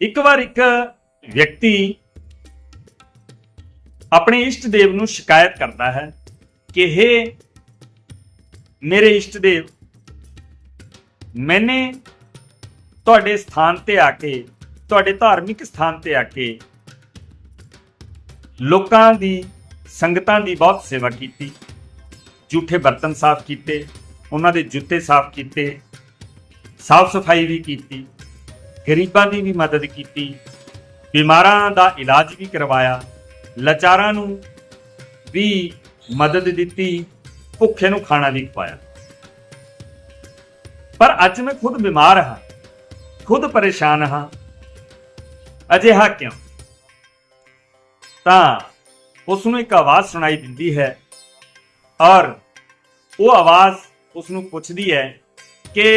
ਇੱਕ ਵਾਰ ਇੱਕ ਵਿਅਕਤੀ ਆਪਣੇ ਇਸ਼ਟ ਦੇਵ ਨੂੰ ਸ਼ਿਕਾਇਤ ਕਰਦਾ ਹੈ ਕਿ हे ਮੇਰੇ ਇਸ਼ਟ ਦੇਵ, ਮੈਨੇ ਤੁਹਾਡੇ ਸਥਾਨ ਤੇ ਆ ਕੇ, ਤੁਹਾਡੇ ਧਾਰਮਿਕ ਸਥਾਨ ਤੇ ਆ ਕੇ ਲੋਕਾਂ ਦੀ, ਸੰਗਤਾਂ ਦੀ ਬਹੁਤ ਸੇਵਾ ਕੀਤੀ। ਝੂਠੇ ਬਰਤਨ ਸਾਫ਼ ਕੀਤੇ, ਉਹਨਾਂ ਦੇ ਜੁੱਤੇ ਸਾਫ਼ ਕੀਤੇ, ਸਾਫ਼ ਸਫ਼ਾਈ ਵੀ ਕੀਤੀ। ਗਰੀਬਾਂ ਦੀ ਵੀ ਮਦਦ ਕੀਤੀ, ਬਿਮਾਰਾਂ ਦਾ ਇਲਾਜ ਵੀ ਕਰਵਾਇਆ, ਲਾਚਾਰਾਂ ਨੂੰ ਵੀ ਮਦਦ ਦਿੱਤੀ, ਭੁੱਖੇ ਨੂੰ ਖਾਣਾ ਵੀ ਖਵਾਇਆ। ਪਰ ਅੱਜ ਮੈਂ ਖੁਦ ਬਿਮਾਰ ਹਾਂ, ਖੁਦ ਪਰੇਸ਼ਾਨ ਹਾਂ, ਅਜਿਹਾ ਕਿਉਂ? ਤਾਂ ਉਸ ਨੂੰ ਇੱਕ ਆਵਾਜ਼ ਸੁਣਾਈ ਦਿੰਦੀ ਹੈ ਔਰ ਉਹ ਆਵਾਜ਼ ਉਸ ਨੂੰ ਪੁੱਛਦੀ ਹੈ ਕਿ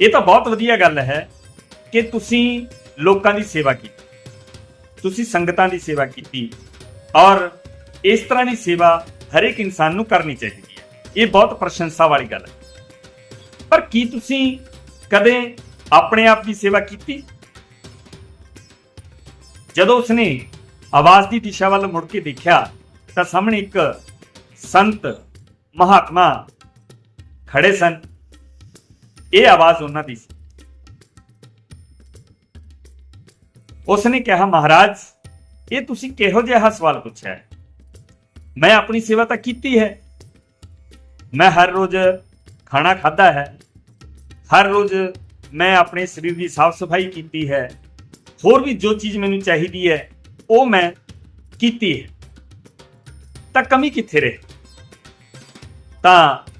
ਇਹ ਤਾਂ ਬਹੁਤ ਵਧੀਆ ਗੱਲ ਹੈ ਕਿ ਤੁਸੀਂ ਲੋਕਾਂ ਦੀ ਸੇਵਾ ਕੀਤੀ, ਤੁਸੀਂ ਸੰਗਤਾਂ ਦੀ ਸੇਵਾ ਕੀਤੀ ਔਰ ਇਸ ਤਰ੍ਹਾਂ ਦੀ ਸੇਵਾ ਹਰੇਕ ਇਨਸਾਨ ਨੂੰ ਕਰਨੀ ਚਾਹੀਦੀ ਹੈ। ਇਹ ਬਹੁਤ ਪ੍ਰਸ਼ੰਸਾ ਵਾਲੀ ਗੱਲ ਹੈ। ਪਰ ਕੀ ਤੁਸੀਂ ਕਦੇ ਆਪਣੇ ਆਪ ਦੀ ਸੇਵਾ ਕੀਤੀ? ਜਦੋਂ ਉਸਨੇ ਆਵਾਜ਼ ਦੀ ਦਿਸ਼ਾ ਵੱਲ ਮੁੜ ਕੇ ਦੇਖਿਆ, ਤਾਂ ਸਾਹਮਣੇ ਇੱਕ ਸੰਤ ਮਹਾਤਮਾ ਖੜੇ ਸਨ। ਇਹ ਆਵਾਜ਼ ਉਹਨਾਂ ਦੀ ਸੀ। ਉਸਨੇ ਕਿਹਾ, ਮਹਾਰਾਜ, ਇਹ ਤੁਸੀਂ ਕਿਹੋ ਜਿਹਾ ਸਵਾਲ ਪੁੱਛਿਆ ਹੈ? ਮੈਂ ਆਪਣੀ ਸੇਵਾ ਤਾਂ ਕੀਤੀ ਹੈ। ਮੈਂ ਹਰ ਰੋਜ਼ ਖਾਣਾ ਖਾਦਾ ਹੈ। ਹਰ ਰੋਜ਼ ਮੈਂ ਆਪਣੇ ਸਰੀਰ ਦੀ ਸਾਫ਼ ਸਫ਼ਾਈ ਕੀਤੀ ਹੈ। ਹੋਰ ਵੀ ਜੋ ਚੀਜ਼ ਮੈਨੂੰ ਚਾਹੀਦੀ ਹੈ, ਉਹ ਮੈਂ ਕੀਤੀ ਹੈ। ਤਾਂ ਕਮੀ ਕਿੱਥੇ ਰਹੀ? ਤਾਂ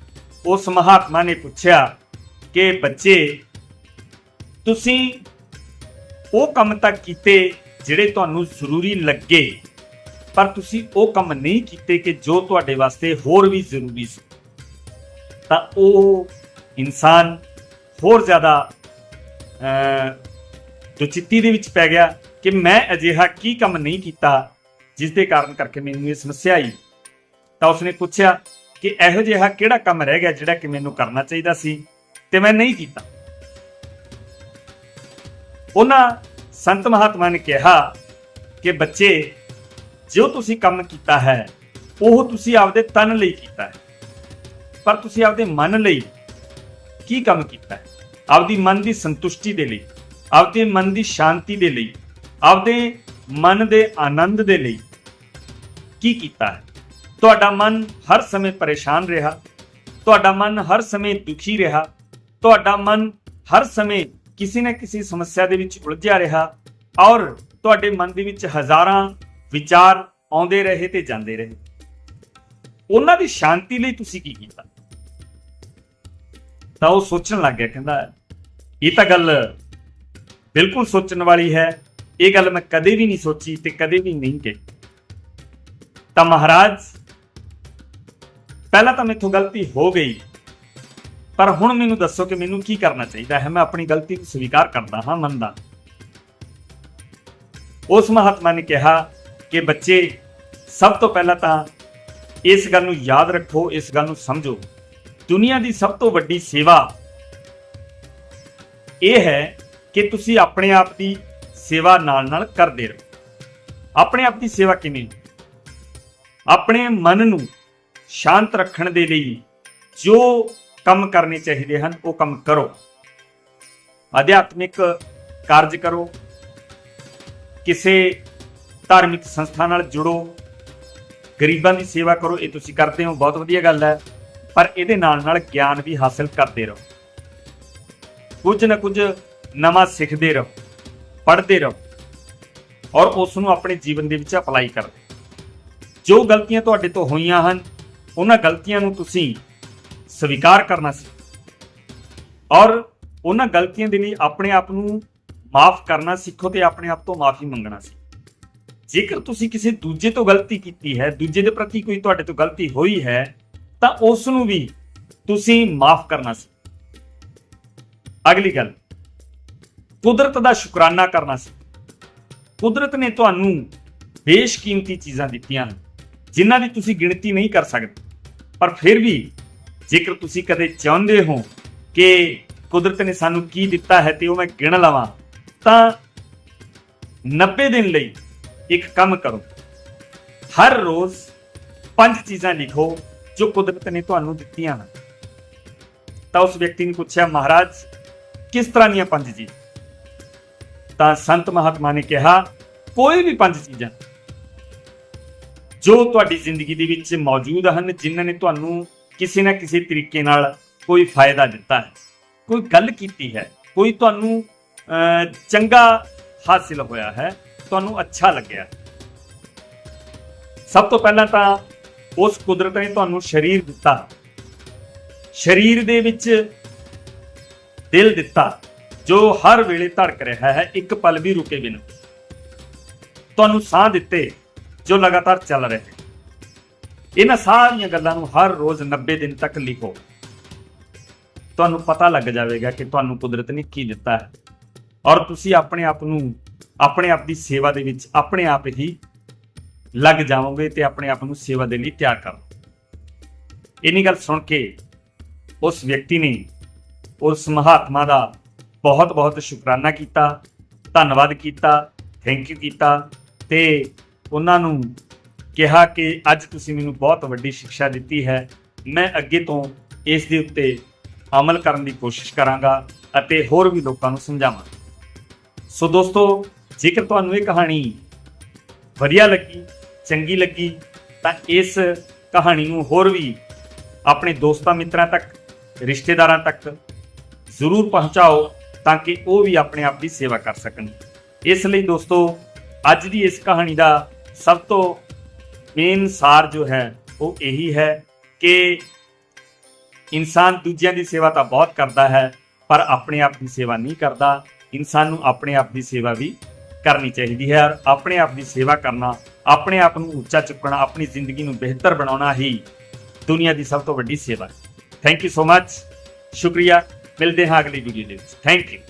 ਉਸ ਮਹਾਤਮਾ ਨੇ ਪੁੱਛਿਆ ਕਿ ਬੱਚੇ, ਤੁਸੀਂ ਉਹ ਕੰਮ ਤਾਂ ਕੀਤੇ ਜਿਹੜੇ ਤੁਹਾਨੂੰ ਜ਼ਰੂਰੀ ਲੱਗੇ, ਪਰ ਤੁਸੀਂ ਉਹ ਕੰਮ ਨਹੀਂ ਕੀਤੇ ਕਿ ਜੋ ਤੁਹਾਡੇ ਵਾਸਤੇ ਹੋਰ ਵੀ ਜ਼ਰੂਰੀ ਸੀ। ਤਾਂ ਉਹ ਇਨਸਾਨ ਹੋਰ ਜ਼ਿਆਦਾ ਦੁਚਿੱਤੀ ਦੇ ਵਿੱਚ ਪੈ ਗਿਆ ਕਿ ਮੈਂ ਅਜਿਹਾ ਕੀ ਕੰਮ ਨਹੀਂ ਕੀਤਾ ਜਿਸ ਦੇ ਕਾਰਨ ਕਰਕੇ ਮੈਨੂੰ ਇਹ ਸਮੱਸਿਆ ਆਈ। ਤਾਂ ਉਸਨੇ ਪੁੱਛਿਆ ਕਿ ਇਹੋ ਜਿਹਾ ਕਿਹੜਾ ਕੰਮ ਰਹਿ ਗਿਆ ਜਿਹੜਾ ਕਿ ਮੈਨੂੰ ਕਰਨਾ ਚਾਹੀਦਾ ਸੀ? ਤੇ ਮੈਂ ਨਹੀਂ ਕੀਤਾ। ਉਹਨਾਂ ਸੰਤ ਮਹਾਤਮਾ ਨੇ ਕਿਹਾ ਕਿ ਬੱਚੇ, ਜੋ ਤੁਸੀਂ ਕੰਮ ਕੀਤਾ ਹੈ, ਉਹ ਤੁਸੀਂ ਆਪਦੇ ਤਨ ਲਈ ਕੀਤਾ ਹੈ। ਪਰ ਤੁਸੀਂ ਆਪਦੇ ਮਨ ਲਈ ਕੀ ਕੰਮ ਕੀਤਾ ਹੈ? ਆਪਦੀ ਮਨ ਦੀ ਸੰਤੁਸ਼ਟੀ ਦੇ ਲਈ, ਆਪਦੇ ਮਨ ਦੀ ਸ਼ਾਂਤੀ ਦੇ ਲਈ, ਆਪਦੇ ਮਨ ਦੇ ਆਨੰਦ ਦੇ ਲਈ ਕੀ ਕੀਤਾ ਹੈ? ਤੁਹਾਡਾ ਮਨ ਹਰ ਸਮੇਂ ਪਰੇਸ਼ਾਨ ਰਿਹਾ, ਤੁਹਾਡਾ ਮਨ ਹਰ ਸਮੇਂ ਦੁਖੀ ਰਿਹਾ ਤੁਹਾਡਾ ਮਨ ਹਰ ਸਮੇਂ ਕਿਸੇ ਨਾ ਕਿਸੇ ਸਮੱਸਿਆ ਦੇ ਵਿੱਚ ਉਲਝਿਆ ਰਿਹਾ ਔਰ ਤੁਹਾਡੇ ਮਨ ਦੇ ਵਿੱਚ ਹਜ਼ਾਰਾਂ ਵਿਚਾਰ ਆਉਂਦੇ ਰਹੇ ਤੇ ਜਾਂਦੇ ਰਹੇ। ਉਹਨਾਂ ਦੀ ਸ਼ਾਂਤੀ ਲਈ ਤੁਸੀਂ ਕੀ ਕੀਤਾ? ਤਾਂ ਉਹ ਸੋਚਣ ਲੱਗ ਗਿਆ, ਕਹਿੰਦਾ, ਇਹ ਤਾਂ ਗੱਲ ਬਿਲਕੁਲ ਸੋਚਣ ਵਾਲੀ ਹੈ। ਇਹ ਗੱਲ ਮੈਂ ਕਦੇ ਵੀ ਨਹੀਂ ਸੋਚੀ ਤੇ ਕਦੇ ਵੀ ਨਹੀਂ ਕਹੀ। ਤਾਂ ਮਹਾਰਾਜ, ਪਹਿਲਾਂ ਤਾਂ ਮੇਥੋਂ ਗਲਤੀ ਹੋ ਗਈ। ਪਰ ਹੁਣ ਮੈਨੂੰ ਦੱਸੋ ਕਿ ਮੈਨੂੰ ਕੀ ਕਰਨਾ ਚਾਹੀਦਾ ਹੈ? ਮੈਂ ਆਪਣੀ ਗਲਤੀ ਨੂੰ ਸਵੀਕਾਰ ਕਰਦਾ ਹਾਂ, ਮੰਨਦਾ ਉਸ ਮਹਾਤਮਾ ਨੇ ਕਿਹਾ ਕਿ ਬੱਚੇ, ਸਭ ਤੋਂ ਪਹਿਲਾਂ ਤਾਂ ਇਸ ਗੱਲ ਨੂੰ ਯਾਦ ਰੱਖੋ, ਇਸ ਗੱਲ ਨੂੰ ਸਮਝੋ। ਦੁਨੀਆ ਦੀ ਸਭ ਤੋਂ ਵੱਡੀ ਸੇਵਾ ਇਹ ਹੈ ਕਿ ਤੁਸੀਂ ਆਪਣੇ ਆਪ ਦੀ ਸੇਵਾ ਨਾਲ ਨਾਲ ਕਰਦੇ ਰਹੋ। ਆਪਣੇ ਆਪ ਦੀ ਸੇਵਾ ਕਿਵੇਂ? ਆਪਣੇ ਮਨ ਨੂੰ ਸ਼ਾਂਤ ਰੱਖਣ ਦੇ ਲਈ ਜੋ ਕੰਮ ਕਰਨੇ ਚਾਹੀਦੇ ਹਨ, ਉਹ ਕੰਮ ਕਰੋ। ਅਧਿਆਤਮਿਕ ਕਾਰਜ ਕਰੋ। ਕਿਸੇ ਧਾਰਮਿਕ ਸੰਸਥਾ ਨਾਲ ਜੁੜੋ। ਗਰੀਬਾਂ ਦੀ ਸੇਵਾ ਕਰੋ, ਇਹ ਤੁਸੀਂ ਕਰਦੇ ਹੋ, ਬਹੁਤ ਵਧੀਆ ਗੱਲ ਹੈ। ਪਰ ਇਹਦੇ ਨਾਲ ਨਾਲ ਗਿਆਨ ਵੀ ਹਾਸਲ ਕਰਦੇ ਰਹੋ। ਕੁਝ ਨਾ ਕੁਝ ਨਵਾਂ ਸਿੱਖਦੇ ਰਹੋ, ਪੜ੍ਹਦੇ ਰਹੋ ਔਰ ਉਸ ਨੂੰ ਆਪਣੇ ਜੀਵਨ ਦੇ ਵਿੱਚ ਅਪਲਾਈ ਕਰਦੇ ਜੋ ਗਲਤੀਆਂ ਤੁਹਾਡੇ ਤੋਂ ਹੋਈਆਂ ਹਨ, ਉਹਨਾਂ ਗਲਤੀਆਂ ਨੂੰ ਤੁਸੀਂ ਸਵੀਕਾਰ ਕਰਨਾ ਸੀ। ਔਰ ਉਹਨਾਂ ਗਲਤੀਆਂ ਦੇ ਲਈ ਆਪਣੇ ਆਪ ਨੂੰ ਮਾਫ ਕਰਨਾ ਸਿੱਖੋ ਤੇ ਆਪਣੇ ਆਪ ਤੋਂ ਮਾਫੀ ਮੰਗਣਾ ਸੀ। ਜੇਕਰ ਤੁਸੀਂ ਕਿਸੇ ਦੂਜੇ ਤੋਂ ਗਲਤੀ ਕੀਤੀ ਹੈ, ਦੂਜੇ ਦੇ ਪ੍ਰਤੀ ਕੋਈ ਤੁਹਾਡੇ ਤੋਂ ਗਲਤੀ ਹੋਈ ਹੈ, ਤਾਂ ਉਸ ਨੂੰ ਵੀ ਤੁਸੀਂ ਮਾਫ ਕਰਨਾ ਸੀ। ਅਗਲੀ ਗੱਲ, ਕੁਦਰਤ ਦਾ ਸ਼ੁਕਰਾਨਾ ਕਰਨਾ ਸੀ। ਕੁਦਰਤ ਨੇ ਤੁਹਾਨੂੰ ਬੇਸ਼ਕੀਮਤੀ ਚੀਜ਼ਾਂ ਦਿੱਤੀਆਂ ਹਨ, ਜਿਨ੍ਹਾਂ ਦੀ ਤੁਸੀਂ ਗਿਣਤੀ ਨਹੀਂ ਕਰ ਸਕਦੇ, ਪਰ ਫਿਰ ਵੀ ਜੇਕਰ ਤੁਸੀਂ ਕਦੇ ਚਾਹੁੰਦੇ ਹੋ ਕਿ ਕੁਦਰਤ ਨੇ ਸਾਨੂੰ ਕੀ ਦਿੱਤਾ ਹੈ ਤੇ ਉਹ ਮੈਂ ਗਿਣ ਲਵਾਂ, ਤਾਂ 90 ਦਿਨ ਲਈ ਇੱਕ ਕੰਮ ਕਰੋ। ਹਰ ਰੋਜ਼ ਪੰਜ ਚੀਜ਼ਾਂ ਲਿਖੋ ਜੋ ਕੁਦਰਤ ਨੇ ਤੁਹਾਨੂੰ ਦਿੱਤੀਆਂ ਹਨ। ਤਾਂ ਉਸ ਵਿਅਕਤੀ ਨੇ ਪੁੱਛਿਆ, ਮਹਾਰਾਜ, ਕਿਸ ਤਰ੍ਹਾਂ ਦੀਆਂ ਪੰਜ ਚੀਜ਼ਾਂ? ਤਾਂ ਸੰਤ ਮਹਾਤਮਾ ਨੇ ਕਿਹਾ, ਕੋਈ ਵੀ ਪੰਜ ਚੀਜ਼ਾਂ ਜੋ ਤੁਹਾਡੀ ਜ਼ਿੰਦਗੀ ਦੇ ਵਿੱਚ ਮੌਜੂਦ ਹਨ, ਜਿਨ੍ਹਾਂ ਨੇ ਤੁਹਾਨੂੰ ਕਿਸੇ ਨਾ ਕਿਸੇ ਤਰੀਕੇ ਨਾਲ ਕੋਈ ਫਾਇਦਾ ਦਿੱਤਾ ਹੈ। ਕੋਈ ਗੱਲ ਕੀਤੀ ਹੈ। ਕੋਈ ਤੁਹਾਨੂੰ ਚੰਗਾ ਹਾਸਿਲ ਹੋਇਆ ਹੈ। ਤੁਹਾਨੂੰ ਅੱਛਾ ਲੱਗਿਆ ਸਭ ਤੋਂ ਪਹਿਲਾਂ ਤਾਂ ਉਸ ਕੁਦਰਤ ਨੇ ਤੁਹਾਨੂੰ ਸਰੀਰ ਦਿੱਤਾ। ਸਰੀਰ ਦੇ ਵਿੱਚ ਦਿਲ ਦਿੱਤਾ, ਜੋ ਹਰ ਵੇਲੇ ਧੜਕ ਰਿਹਾ ਹੈ। ਇੱਕ ਪਲ ਵੀ ਰੁਕੇ ਬਿਨਾਂ। ਤੁਹਾਨੂੰ ਸਾਹ ਦਿੱਤੇ, ਜੋ ਲਗਾਤਾਰ ਚੱਲ ਰਹੇ ਇਹਨਾਂ ਸਾਰੀਆਂ ਗੱਲਾਂ ਨੂੰ ਹਰ ਰੋਜ਼ 90 ਦਿਨ ਤੱਕ ਲਿਖੋ। ਤੁਹਾਨੂੰ ਪਤਾ ਲੱਗ ਜਾਵੇਗਾ ਕਿ ਤੁਹਾਨੂੰ ਕੁਦਰਤ ਨੇ ਕੀ ਦਿੱਤਾ ਹੈ। ਔਰ ਤੁਸੀਂ ਆਪਣੇ ਆਪ ਨੂੰ, ਆਪਣੇ ਆਪ ਦੀ ਸੇਵਾ ਦੇ ਵਿੱਚ ਆਪਣੇ ਆਪ ਹੀ ਲੱਗ ਜਾਵੋਗੇ ਤੇ ਆਪਣੇ ਆਪ ਨੂੰ ਸੇਵਾ ਦੇ ਲਈ ਤਿਆਰ ਕਰੋ। ਇੰਨੀ ਗੱਲ ਸੁਣ ਕੇ ਉਸ ਵਿਅਕਤੀ ਨੇ ਉਸ ਮਹਾਤਮਾ ਦਾ ਬਹੁਤ ਬਹੁਤ ਸ਼ੁਕਰਾਨਾ ਕੀਤਾ, ਧੰਨਵਾਦ ਕੀਤਾ ਥੈਂਕ ਯੂ ਕੀਤਾ ਤੇ ਉਹਨਾਂ ਨੂੰ ਕਿਹਾ ਕਿ ਅੱਜ ਤੁਸੀਂ ਮੈਨੂੰ ਬਹੁਤ ਵੱਡੀ ਸਿੱਖਿਆ ਦਿੱਤੀ ਹੈ। ਮੈਂ ਅੱਗੇ ਤੋਂ ਇਸ ਦੇ ਉੱਤੇ ਅਮਲ ਕਰਨ ਦੀ ਕੋਸ਼ਿਸ਼ ਕਰਾਂਗਾ ਅਤੇ ਹੋਰ ਵੀ ਲੋਕਾਂ ਨੂੰ ਸਮਝਾਵਾਂਗਾ। ਸੋ ਦੋਸਤੋ, ਜੇਕਰ ਤੁਹਾਨੂੰ ਇਹ ਕਹਾਣੀ ਵਧੀਆ ਲੱਗੀ, ਚੰਗੀ ਲੱਗੀ, ਤਾਂ ਇਸ ਕਹਾਣੀ ਨੂੰ ਹੋਰ ਵੀ ਆਪਣੇ ਦੋਸਤਾਂ ਮਿੱਤਰਾਂ ਤੱਕ, ਰਿਸ਼ਤੇਦਾਰਾਂ ਤੱਕ ਜ਼ਰੂਰ ਪਹੁੰਚਾਓ ਤਾਂ ਕਿ ਉਹ ਵੀ ਆਪਣੇ ਆਪ ਦੀ ਸੇਵਾ ਕਰ ਸਕਣ। ਇਸ ਲਈ ਦੋਸਤੋ, ਅੱਜ ਦੀ ਇਸ ਕਹਾਣੀ ਦਾ ਸਭ ਤੋਂ ਮੇਨ ਸਾਰ ਜੋ ਹੈ, ਉਹ ਇਹੀ ਹੈ ਕਿ ਇਨਸਾਨ ਦੂਜਿਆਂ ਦੀ ਸੇਵਾ ਤਾਂ ਬਹੁਤ ਕਰਦਾ ਹੈ, ਪਰ ਆਪਣੇ ਆਪ ਦੀ ਸੇਵਾ ਨਹੀਂ ਕਰਦਾ। ਇਨਸਾਨ ਨੂੰ ਆਪਣੇ ਆਪ ਦੀ ਸੇਵਾ ਵੀ ਕਰਨੀ ਚਾਹੀਦੀ ਹੈ ਔਰ ਆਪਣੇ ਆਪ ਦੀ ਸੇਵਾ ਕਰਨਾ, ਆਪਣੇ ਆਪ ਨੂੰ ਉੱਚਾ ਚੁੱਕਣਾ, ਆਪਣੀ ਜ਼ਿੰਦਗੀ ਨੂੰ ਬਿਹਤਰ ਬਣਾਉਣਾ ਹੀ ਦੁਨੀਆ ਦੀ ਸਭ ਤੋਂ ਵੱਡੀ ਸੇਵਾ ਹੈ। ਥੈਂਕ ਯੂ ਸੋ ਮੱਚ ਸ਼ੁਕਰੀਆ। ਮਿਲਦੇ ਹਾਂ ਅਗਲੀ ਵੀਡੀਓ ਦੇ ਵਿੱਚ। Thank you